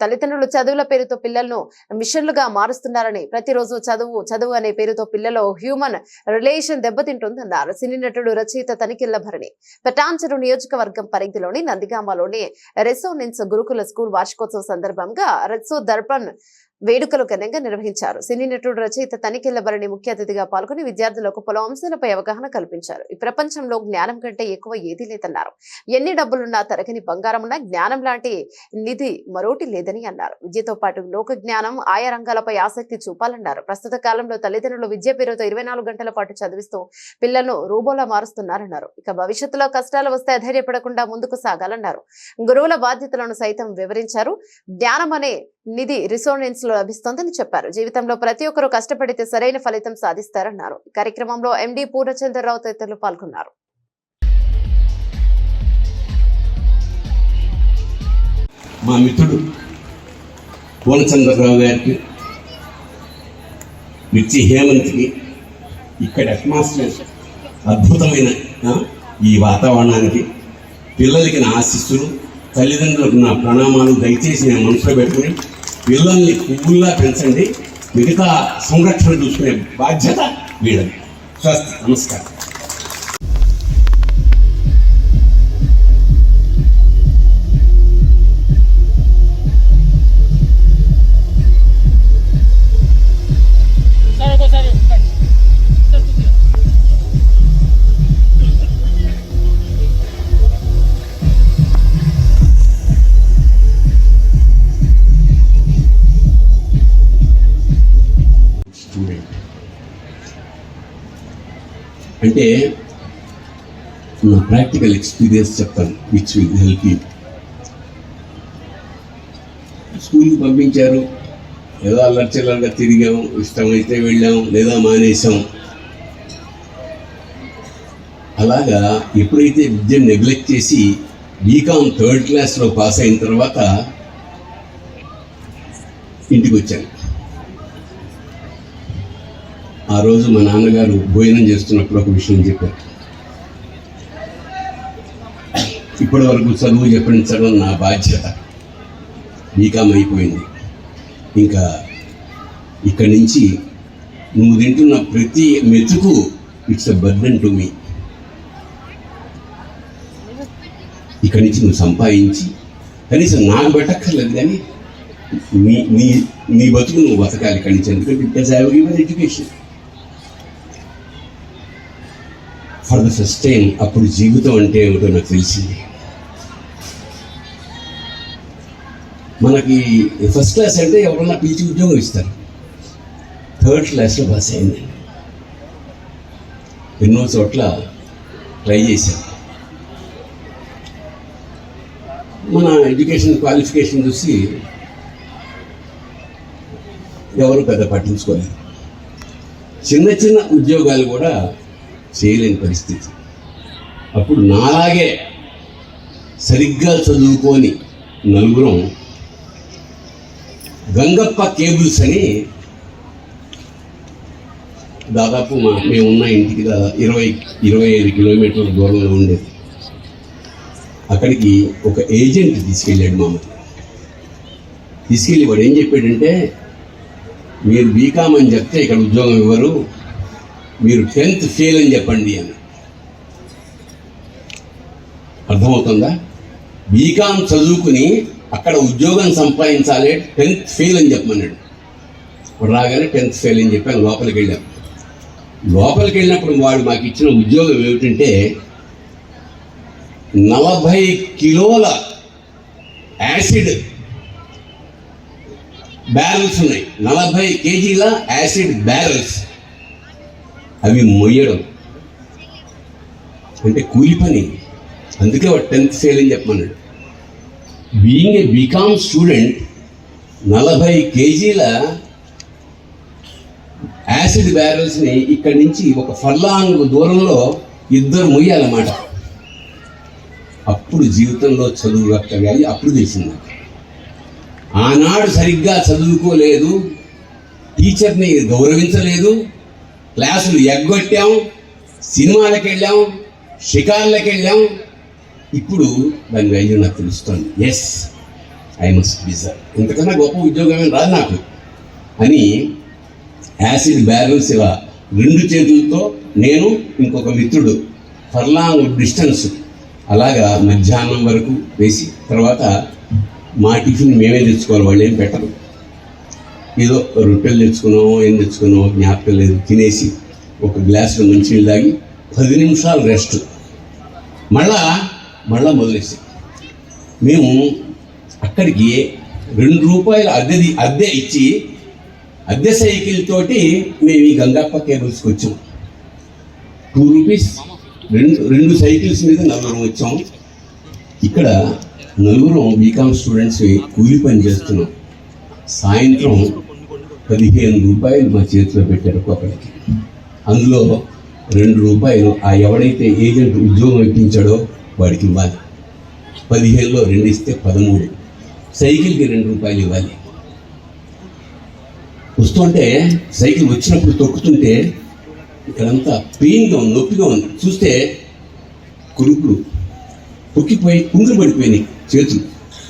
తల్లిదండ్రులు చదువుల పేరుతో పిల్లలను మిషన్లుగా మారుస్తున్నారని ప్రతిరోజు చదువు చదువు అనే పేరుతో పిల్లలు హ్యూమన్ రిలేషన్ దెబ్బతింటుందన్నారు సినీ నటుడు రచయిత తనిఖీల భరణి. పటాంచరు నియోజకవర్గం పరిధిలోని నందిగామలోని రెసోనెన్స్ గురుకుల స్కూల్ వార్షికోత్సవ సందర్భంగా రెసో దర్పణ్ వేడుకలు ఘనంగా నిర్వహించారు. సినీ నటుడు రచయిత తనిఖీల భరణి ముఖ్య అతిథిగా పాల్గొని విద్యార్థులకు పలు అంశాలపై అవగాహన కల్పించారు. ఈ ప్రపంచంలో జ్ఞానం కంటే ఎక్కువ ఏదీ లేదన్నారు. ఎన్ని డబ్బులున్నా తరగని బంగారమున్నా జ్ఞానం లాంటి నిధి మరోటి లేదని అన్నారు. విద్యతో పాటు లోక జ్ఞానం ఆయా రంగాలపై ఆసక్తి చూపాలన్నారు. ప్రస్తుత కాలంలో తల్లిదండ్రులు విద్య పేరుతో ఇరవై నాలుగు గంటల పాటు చదివిస్తూ పిల్లలను రూబోలా మారుస్తున్నారన్నారు. ఇక భవిష్యత్తులో కష్టాలు వస్తే అధైర్యపడకుండా ముందుకు సాగాలన్నారు. గురువుల బాధ్యతలను సైతం వివరించారు. జ్ఞానం అనే నిధి రిసోనెన్స్ లో లభిస్తోందని చెప్పారు. జీవితంలో ప్రతి ఒక్కరూ కష్టపడితే సరైన ఫలితం సాధిస్తారన్నారు. కార్యక్రమంలో ఎండి పూర్ణచంద్రరావు తదితరులు పాల్గొన్నారు. మా మిత్రుడు పూర్ణచంద్రరావు గారికి మిర్చి హేమంత్కి ఇక్కడ అట్మాస్ఫియర్ అద్భుతమైన ఈ వాతావరణానికి పిల్లలకి నా ఆశిస్సులు తల్లిదండ్రులకు నా ప్రణామాలు దయచేసి నేను మనసులో పెట్టుకుని పిల్లల్ని పువ్వుల్లా పెంచండి మిగతా సంరక్షణ చూసుకునే బాధ్యత వీళ్ళది. నమస్కారం. అంటే నా ప్రాక్టికల్ ఎక్స్పీరియన్స్ చెప్తాను విచ్ విల్ హెల్ప్ యూ స్కూల్కి పంపించారు ఏదో అల్లర్చిల్లరగా తిరిగాం ఇష్టమైతే వెళ్ళాం లేదా మానేసాం అలాగా ఎప్పుడైతే విద్యను నెగ్లెక్ట్ చేసి బీకామ్ థర్డ్ క్లాస్లో పాస్ అయిన తర్వాత ఇంటికి వచ్చాను. ఆ రోజు మా నాన్నగారు భోజనం చేస్తున్నప్పుడు ఒక విషయం చెప్పారు. ఇప్పటి వరకు చదువు చెప్పించడం నా బాధ్యత. బీకామ్ అయిపోయింది. ఇంకా ఇక్కడి నుంచి నువ్వు తింటున్న ప్రతి మెతుకు it's a burden to me. ఇక్కడి నుంచి నువ్వు సంపాదించి కనీసం నాకు పెట్టక్కర్లేదు కానీ నీ నీ నీ బతుకు నువ్వు బతకాలి ఇక్కడి నుంచి. ఎందుకంటే because I given education for the first time అప్పుడు జీవితం అంటే ఏమిటో నాకు తెలిసింది. మనకి ఫస్ట్ క్లాస్ అంటే ఎవరన్నా పిలిచి ఉద్యోగం ఇస్తారు. థర్డ్ క్లాస్లో పాస్ అయింది. ఎన్నో చోట్ల ట్రై చేశాను మన ఎడ్యుకేషన్ క్వాలిఫికేషన్ చూసి ఎవరు పెద్ద పట్టించుకోలేదు. చిన్న చిన్న ఉద్యోగాలు కూడా చేయలేని పరిస్థితి. అప్పుడు నాలాగే సరిగ్గా చదువుకొని నలుగురం గంగప్ప కేబుల్స్ అని దాదాపు మా మేమున్న ఇంటికి దాదాపు ఇరవై ఇరవై ఐదు కిలోమీటర్ల దూరంలో ఉండేది. అక్కడికి ఒక ఏజెంట్ తీసుకెళ్ళాడు మామూలు తీసుకెళ్ళి వాడు ఏం చెప్పాడంటే మీరు బీకామ్ అని చెప్తే ఇక్కడ ఉద్యోగం ఇవ్వరు మీరు టెన్త్ ఫెయిల్ అని చెప్పండి అని. అర్థమవుతుందా? బీకామ్ చదువుకుని అక్కడ ఉద్యోగం సంపాదించాలి టెన్త్ ఫెయిల్ అని చెప్పమన్నాడు. ఇప్పుడు రాగానే టెన్త్ ఫెయిల్ అని చెప్పాను లోపలికి వెళ్ళాం. లోపలికి వెళ్ళినప్పుడు వాడు మాకు ఇచ్చిన ఉద్యోగం ఏమిటంటే నలభై కిలోల యాసిడ్ బ్యారల్స్ ఉన్నాయి. నలభై కేజీల యాసిడ్ బ్యారల్స్. అవి మొయ్యడం. అంటే కూలి పని. అందుకే వాడు టెన్త్ ఫెయిల్ అని చెప్పమన్నాడు. బీయింగ్ ఏ బీకామ్ స్టూడెంట్ నలభై కేజీల యాసిడ్ బ్యారల్స్ని ఇక్కడి నుంచి ఒక ఫర్లాంగ్ దూరంలో ఇద్దరు మొయ్యాలన్నమాట. అప్పుడు జీవితంలో చదువు రక్తగాలి అప్పుడు తెలిసింది ఆనాడు సరిగ్గా చదువుకోలేదు టీచర్ని గౌరవించలేదు క్లాసులు ఎగ్గొట్టాం సినిమాలకు వెళ్ళాం షికార్లకు వెళ్ళాం ఇప్పుడు దాని వాల్యూ నాకు తెలుస్తుంది. ఎస్ ఐ మస్ట్ బిజర్ ఇంతకన్నా గొప్ప ఉద్యోగం రాదు నాకు. అని యాసిడ్ బ్యాలెన్స్ ఇలా రెండు చేతులతో నేను ఇంకొక మిత్రుడు ఫర్లాంగ్ డిస్టెన్స్ అలాగా మధ్యాహ్నం వరకు వేసి తర్వాత మా టిఫిన్ మేమే తెచ్చుకోవాలి వాళ్ళు ఏం పెట్టరు. ఏదో రొట్టెలు తెచ్చుకున్నామో ఏం తెచ్చుకున్నామో జ్ఞాపకం లేదు. తినేసి ఒక గ్లాసులో మంచినీళ్ళు తాగి పది నిమిషాలు రెస్ట్ మళ్ళా మళ్ళా మొదలేసి మేము అక్కడికి రెండు రూపాయలు అద్దెది అద్దె ఇచ్చి అద్దె సైకిల్ తోటి మేము ఈ గంగప్ప కేబుల్స్కి వచ్చాం. టూ రూపీస్ రెండు రెండు సైకిల్స్ మీద నలుగురం వచ్చాం. ఇక్కడ నలుగురం బీకామ్ స్టూడెంట్స్ కూలి పని చేస్తున్నాం. సాయంత్రం పదిహేను రూపాయలు మా చేతిలో పెట్టారు ఒకరికి అందులో రెండు రూపాయలు ఆ ఎవడైతే ఏజెంట్ ఉద్యోగం ఇప్పించాడో వాడికి ఇవ్వాలి. పదిహేనులో రెండు ఇస్తే పదమూడు. సైకిల్కి రెండు రూపాయలు ఇవ్వాలి. వస్తుంటే సైకిల్ వచ్చినప్పుడు తొక్కుతుంటే ఇక్కడంతా పెయిన్గా ఉంది నొప్పిగా ఉంది. చూస్తే కురుకులు. పొక్కిపోయి కుంగులు పడిపోయినాయి చేతులు.